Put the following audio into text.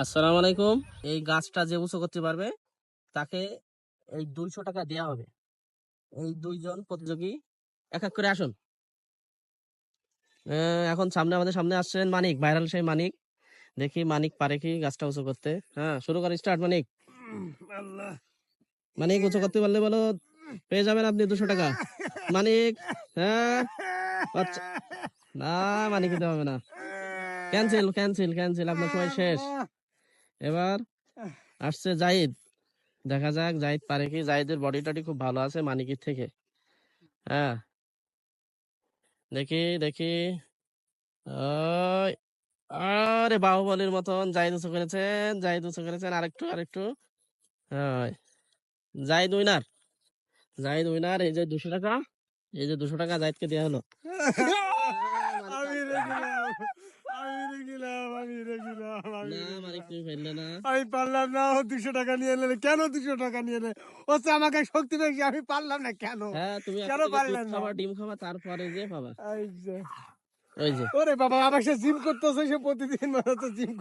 আসসালামু আলাইকুম। এই গাছটা যে উঁচু করতে পারবে তাকে এই দুইশো টাকা দেওয়া হবে। এই দুইজন প্রতিযোগী এক এক করে আসুন। এখন সামনে আমাদের সামনে আসছেন মানিক ভাইরাল সেই মানিক। দেখি মানিক পারে কি গাছটা উঁচু করতে। হ্যাঁ শুরু করে স্টার্ট মানিক। মানিক উঁচু করতে পারলে বলো পেয়ে যাবেন আপনি দুশো টাকা। মানিক হ্যাঁ? আচ্ছা। না মানিক দিতে হবে না। ক্যান্সেল ক্যান্সেল ক্যান্সেল আপনার সময় শেষ। এবার আসছে জাহিদ দেখা যাক জাহিদ পারে কি। জাহিদের বডি টডি খুব ভালো আছে মানিকের থেকে। হ্যাঁ। দেখি দেখি। আরে বাহুবলীর মতন জাহিদ উঁচু করেছেন জাহিদ উঁচু করেছেন আরেকটু আরেকটু। হয় জাহিদ উইনার। জাহিদ উইনার এই যে দুশো টাকা এই যে দুশো টাকা জাহিদকে দেওয়া হলো আমি রেগিলাম আমি রেগিলাম আমি রেগিলাম আমি পারলাম না ও দুশো টাকা নিয়ে এলে। কেন দুশো টাকা নিয়ে এলে? ও আমাকে শক্তি পেয়েছি আমি পারলাম না কেন? হ্যাঁ তুমি কেন পারলেন না? ডিম খাবা তারপরে যে বাবা ওই যে। ওরে বাবা আবার সে জিম করতেছে সে প্রতিদিন মানে তো জিম